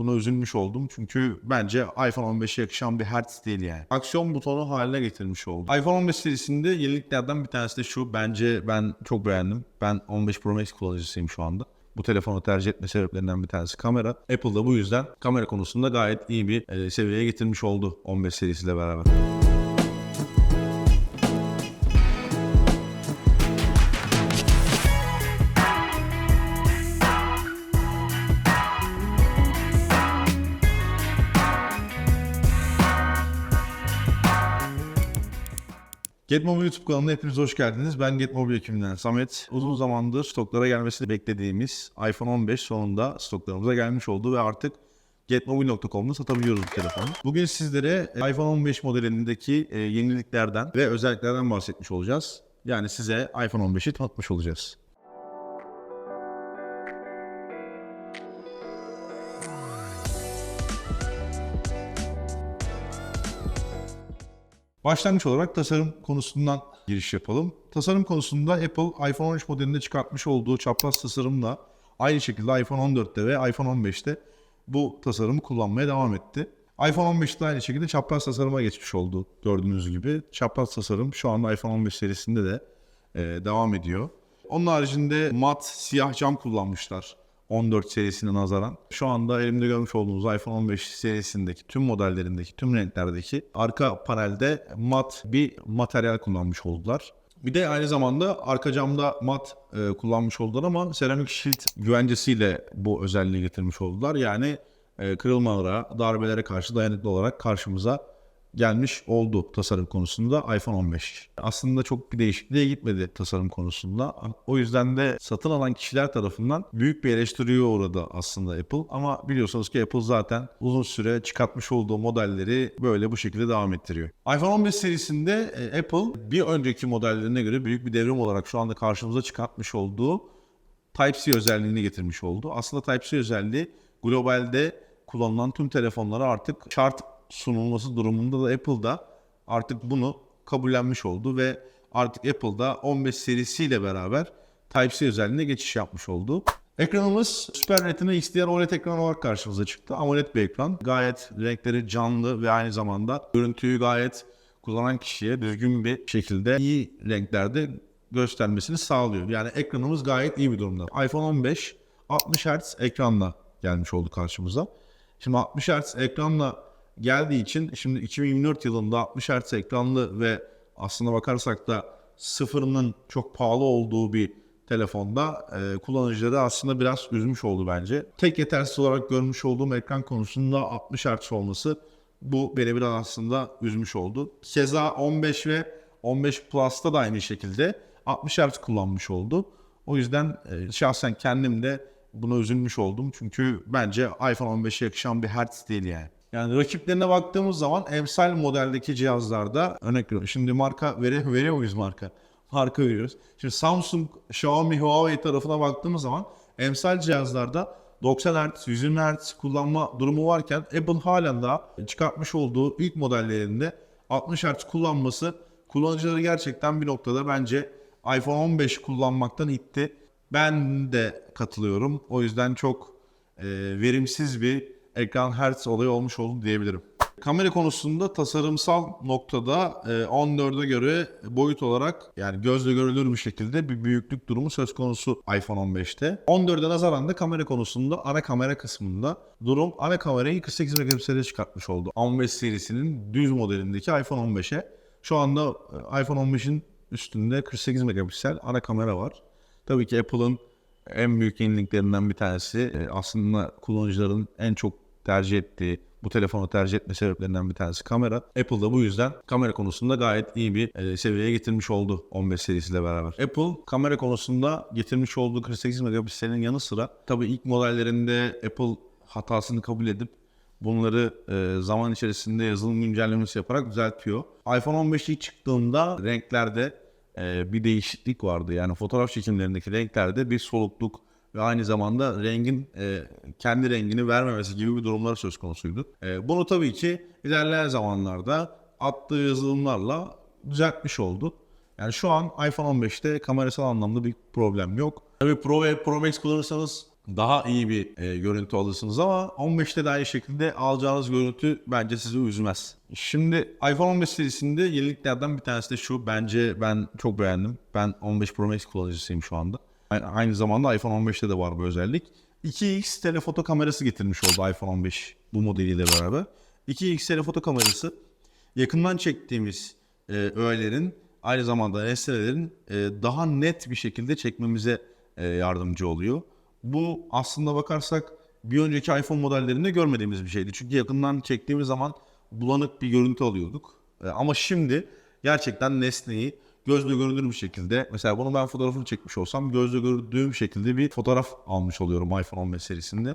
buna üzülmüş oldum. Çünkü bence iPhone 15'e yakışan bir hertz değil yani. Aksiyon butonu haline getirmiş oldu. iPhone 15 serisinde yeniliklerden bir tanesi de şu. Bence ben çok beğendim. Ben 15 Pro Max kullanıcısıyım şu anda. Bu telefonu tercih etme sebeplerinden bir tanesi kamera. Apple da bu yüzden kamera konusunda gayet iyi bir e, seviyeye getirmiş oldu 15 serisiyle beraber. Getmobil YouTube kanalına hepiniz hoş geldiniz. Ben Getmobil ekibinden Samet. Uzun zamandır stoklara gelmesini beklediğimiz iPhone 15 sonunda stoklarımıza gelmiş oldu ve artık Getmobil.com'da satabiliyoruz bu telefonu. Bugün sizlere iPhone 15 modelindeki e, yeniliklerden ve özelliklerden bahsetmiş olacağız. Yani size iPhone 15'i tanıtmış olacağız. Başlangıç olarak tasarım konusundan giriş yapalım. Tasarım konusunda Apple iPhone 13 modelinde çıkartmış olduğu çapraz tasarımla aynı şekilde iPhone 14'te ve iPhone 15'te bu tasarımı kullanmaya devam etti. iPhone 15'te aynı şekilde çapraz tasarıma geçmiş oldu gördüğünüz gibi. Çapraz tasarım şu anda iPhone 15 serisinde de e, devam ediyor. Onun haricinde mat siyah cam kullanmışlar 14 serisine nazaran. Şu anda elimde görmüş olduğunuz iPhone 15 serisindeki tüm modellerindeki tüm renklerdeki arka panelde mat bir materyal kullanmış oldular. Bir de aynı zamanda arka camda mat e, kullanmış oldular ama seramik shield güvencesiyle bu özelliği getirmiş oldular. Yani e, kırılmalara, darbelere karşı dayanıklı olarak karşımıza gelmiş oldu tasarım konusunda iPhone 15. Aslında çok bir değişikliğe gitmedi tasarım konusunda. O yüzden de satın alan kişiler tarafından büyük bir eleştiriye uğradı aslında Apple. Ama biliyorsunuz ki Apple zaten uzun süre çıkartmış olduğu modelleri böyle bu şekilde devam ettiriyor. iPhone 15 serisinde e, Apple bir önceki modellerine göre büyük bir devrim olarak şu anda karşımıza çıkartmış olduğu Type-C özelliğini getirmiş oldu. Aslında Type-C özelliği globalde kullanılan tüm telefonlara artık şart sunulması durumunda da Apple'da artık bunu kabullenmiş oldu ve artık Apple'da 15 serisiyle beraber Type-C özelliğine geçiş yapmış oldu. Ekranımız Super Retina XDR OLED ekran olarak karşımıza çıktı. AMOLED bir ekran. Gayet renkleri canlı ve aynı zamanda görüntüyü gayet kullanan kişiye düzgün bir şekilde iyi renklerde göstermesini sağlıyor. Yani ekranımız gayet iyi bir durumda. iPhone 15 60 Hz ekranla gelmiş oldu karşımıza. Şimdi 60 Hz ekranla geldiği için şimdi 2024 yılında 60 Hz ekranlı ve aslına bakarsak da sıfırının çok pahalı olduğu bir telefonda e, kullanıcıları aslında biraz üzmüş oldu bence. Tek yetersiz olarak görmüş olduğum ekran konusunda 60 Hz olması bu beni biraz aslında üzmüş oldu. Keza 15 ve 15 Plus'ta da aynı şekilde 60 Hz kullanmış oldu. O yüzden e, şahsen kendim de buna üzülmüş oldum. Çünkü bence iPhone 15'e yakışan bir hertz değil yani. Yani rakiplerine baktığımız zaman emsal modeldeki cihazlarda örnek veriyorum. Şimdi marka veri, veriyor muyuz marka? Marka veriyoruz. Şimdi Samsung, Xiaomi, Huawei tarafına baktığımız zaman emsal cihazlarda 90 Hz, 120 Hz kullanma durumu varken Apple halen daha çıkartmış olduğu ilk modellerinde 60 Hz kullanması kullanıcıları gerçekten bir noktada bence iPhone 15 kullanmaktan itti. Ben de katılıyorum. O yüzden çok e, verimsiz bir ekran hertz olayı olmuş oldu diyebilirim. Kamera konusunda tasarımsal noktada e, 14'e göre boyut olarak yani gözle görülür bir şekilde bir büyüklük durumu söz konusu iPhone 15'te. 14'e nazaran da kamera konusunda ana kamera kısmında durum ana kamerayı 48 megapiksele çıkartmış oldu. 15 serisinin düz modelindeki iPhone 15'e. Şu anda e, iPhone 15'in üstünde 48 megapiksel ana kamera var. Tabii ki Apple'ın en büyük yeniliklerinden bir tanesi e, aslında kullanıcıların en çok tercih ettiği, bu telefonu tercih etme sebeplerinden bir tanesi kamera. Apple da bu yüzden kamera konusunda gayet iyi bir e, seviyeye getirmiş oldu 15 serisiyle beraber. Apple kamera konusunda getirmiş olduğu 48 megapikselin yanı sıra tabii ilk modellerinde Apple hatasını kabul edip bunları e, zaman içerisinde yazılım güncellemesi yaparak düzeltiyor. iPhone 15 ilk çıktığında renklerde e, bir değişiklik vardı. Yani fotoğraf çekimlerindeki renklerde bir solukluk ve aynı zamanda rengin e, kendi rengini vermemesi gibi bir durumlar söz konusuydu. E, bunu tabii ki ilerleyen zamanlarda attığı yazılımlarla düzeltmiş oldu. Yani şu an iPhone 15'te kamerasal anlamda bir problem yok. Tabii Pro ve Pro Max kullanırsanız daha iyi bir e, görüntü alırsınız ama 15'te de aynı şekilde alacağınız görüntü bence sizi üzmez. Şimdi iPhone 15 serisinde yeniliklerden bir tanesi de şu. Bence ben çok beğendim. Ben 15 Pro Max kullanıcısıyım şu anda. Aynı zamanda iPhone 15'te de var bu özellik. 2x telefoto kamerası getirmiş oldu iPhone 15 bu modeliyle beraber. 2x telefoto kamerası yakından çektiğimiz e, öğelerin aynı zamanda nesnelerin e, daha net bir şekilde çekmemize e, yardımcı oluyor. Bu aslında bakarsak bir önceki iPhone modellerinde görmediğimiz bir şeydi. Çünkü yakından çektiğimiz zaman bulanık bir görüntü alıyorduk. E, ama şimdi gerçekten nesneyi gözle görünür bir şekilde mesela bunu ben fotoğrafını çekmiş olsam gözle gördüğüm şekilde bir fotoğraf almış oluyorum iPhone 15 serisinde.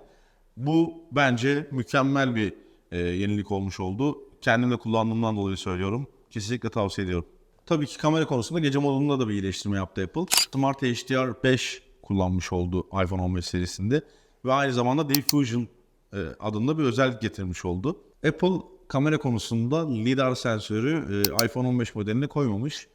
Bu bence mükemmel bir e, yenilik olmuş oldu. Kendim de kullandığımdan dolayı söylüyorum. Kesinlikle tavsiye ediyorum. Tabii ki kamera konusunda gece modunda da bir iyileştirme yaptı Apple. Smart HDR5 kullanmış oldu iPhone 15 serisinde. Ve aynı zamanda Diffusion e, adında bir özellik getirmiş oldu. Apple kamera konusunda lidar sensörü e, iPhone 15 modeline koymamış.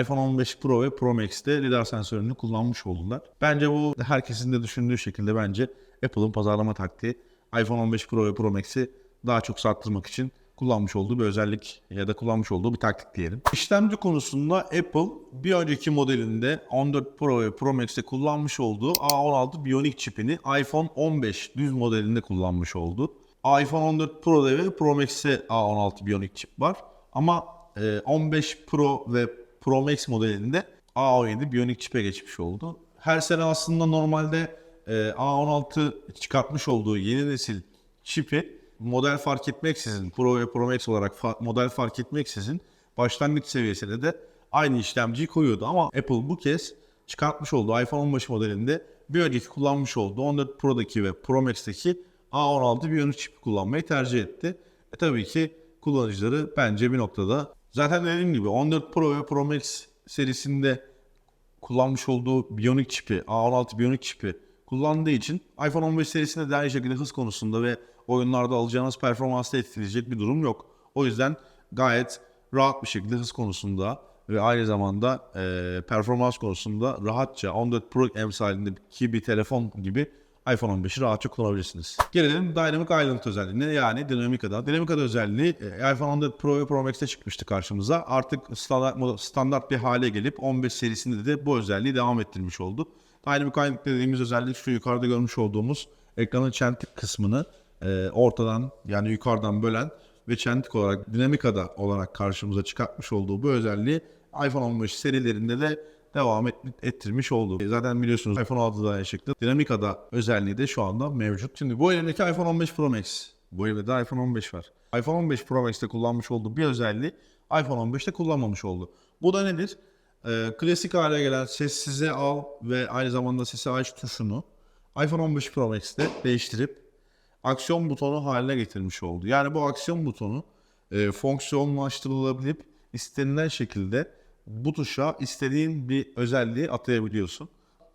iPhone 15 Pro ve Pro Max'te lidar sensörünü kullanmış oldular. Bence bu herkesin de düşündüğü şekilde bence Apple'ın pazarlama taktiği iPhone 15 Pro ve Pro Max'i daha çok sattırmak için kullanmış olduğu bir özellik ya da kullanmış olduğu bir taktik diyelim. İşlemci konusunda Apple bir önceki modelinde 14 Pro ve Pro Max'te kullanmış olduğu A16 Bionic çipini iPhone 15 düz modelinde kullanmış oldu. iPhone 14 Pro'da ve Pro Max'te A16 Bionic çip var. Ama e, 15 Pro ve Pro Max modelinde A17 Bionic çipe geçmiş oldu. Her sene aslında normalde e, A16 çıkartmış olduğu yeni nesil çipi model fark etmeksizin Pro ve Pro Max olarak fa- model fark etmeksizin başlangıç seviyesine de aynı işlemciyi koyuyordu. Ama Apple bu kez çıkartmış olduğu iPhone 15 modelinde önceki kullanmış olduğu 14 Pro'daki ve Pro Max'teki A16 Bionic çipi kullanmayı tercih etti. E tabii ki kullanıcıları bence bir noktada zaten dediğim gibi 14 Pro ve Pro Max serisinde kullanmış olduğu Bionic çipi, A16 Bionic çipi kullandığı için iPhone 15 serisinde de aynı şekilde hız konusunda ve oyunlarda alacağınız performansta etkileyecek bir durum yok. O yüzden gayet rahat bir şekilde hız konusunda ve aynı zamanda e, performans konusunda rahatça 14 Pro emsalindeki bir telefon gibi iPhone 15'i rahatça kullanabilirsiniz. Gelelim Dynamic Island özelliğine yani Dynamica'da. Dynamica'da özelliği e, iPhone 14 Pro ve Pro Max'te çıkmıştı karşımıza. Artık standart, standart bir hale gelip 15 serisinde de bu özelliği devam ettirmiş oldu. Dynamic Island dediğimiz özellik şu yukarıda görmüş olduğumuz ekranın çentik kısmını e, ortadan yani yukarıdan bölen ve çentik olarak Dynamica'da olarak karşımıza çıkartmış olduğu bu özelliği iPhone 15 serilerinde de devam et, ettirmiş oldu. E, Zaten biliyorsunuz iPhone 6'da aynı şekilde Dynamica'da özelliği de şu anda mevcut. Şimdi bu elimdeki iPhone 15 Pro Max. Bu elimde de iPhone 15 var. iPhone 15 Pro Max'te kullanmış olduğu bir özelliği iPhone 15'te kullanmamış oldu. Bu da nedir? Ee, klasik hale gelen sessize al ve aynı zamanda sesi aç tuşunu iPhone 15 Pro Max'te değiştirip aksiyon butonu haline getirmiş oldu. Yani bu aksiyon butonu e, fonksiyonlaştırılabilip istenilen şekilde bu tuşa istediğin bir özelliği atayabiliyorsun.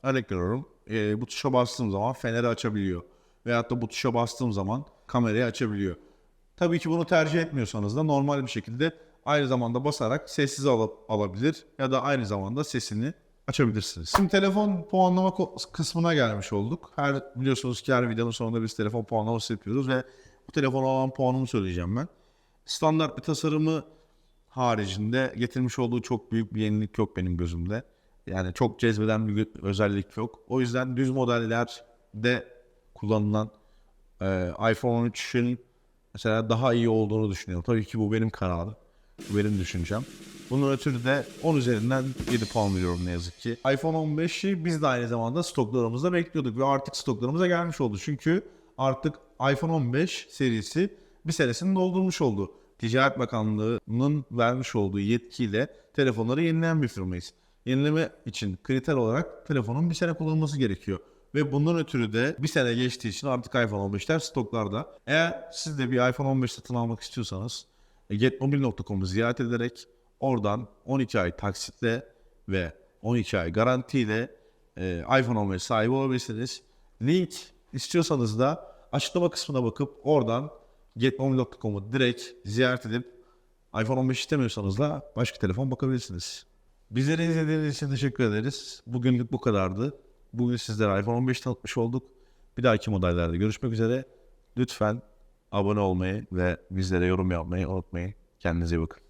Örnek veriyorum e, bu tuşa bastığım zaman feneri açabiliyor. Veyahut da bu tuşa bastığım zaman kamerayı açabiliyor. Tabii ki bunu tercih etmiyorsanız da normal bir şekilde aynı zamanda basarak sessiz alıp alabilir ya da aynı zamanda sesini açabilirsiniz. Şimdi telefon puanlama kısmına gelmiş olduk. Her biliyorsunuz ki her videonun sonunda biz telefon puanlaması yapıyoruz ve bu telefona olan puanımı söyleyeceğim ben. Standart bir tasarımı haricinde getirmiş olduğu çok büyük bir yenilik yok benim gözümde. Yani çok cezbeden bir özellik yok. O yüzden düz modellerde kullanılan e, iPhone 13'ün mesela daha iyi olduğunu düşünüyorum. Tabii ki bu benim kararım. Bu benim düşüncem. Bunun ötürü de 10 üzerinden 7 puan veriyorum ne yazık ki. iPhone 15'i biz de aynı zamanda stoklarımızda bekliyorduk ve artık stoklarımıza gelmiş oldu. Çünkü artık iPhone 15 serisi bir senesini doldurmuş oldu. Ticaret Bakanlığı'nın vermiş olduğu yetkiyle telefonları yenileyen bir firmayız. Yenileme için kriter olarak telefonun bir sene kullanılması gerekiyor. Ve bundan ötürü de bir sene geçtiği için artık iPhone 15'ler stoklarda. Eğer siz de bir iPhone 15 satın almak istiyorsanız e, getmobil.com'u ziyaret ederek oradan 12 ay taksitle ve 12 ay garantiyle e, iPhone 15 sahibi olabilirsiniz. Link istiyorsanız da açıklama kısmına bakıp oradan getmobil.com'u direkt ziyaret edip iPhone 15 istemiyorsanız da başka telefon bakabilirsiniz. Bizleri izlediğiniz için teşekkür ederiz. Bugünlük bu kadardı. Bugün sizlere iPhone 15 tanıtmış olduk. Bir dahaki modellerde görüşmek üzere. Lütfen abone olmayı ve bizlere yorum yapmayı unutmayın. Kendinize iyi bakın.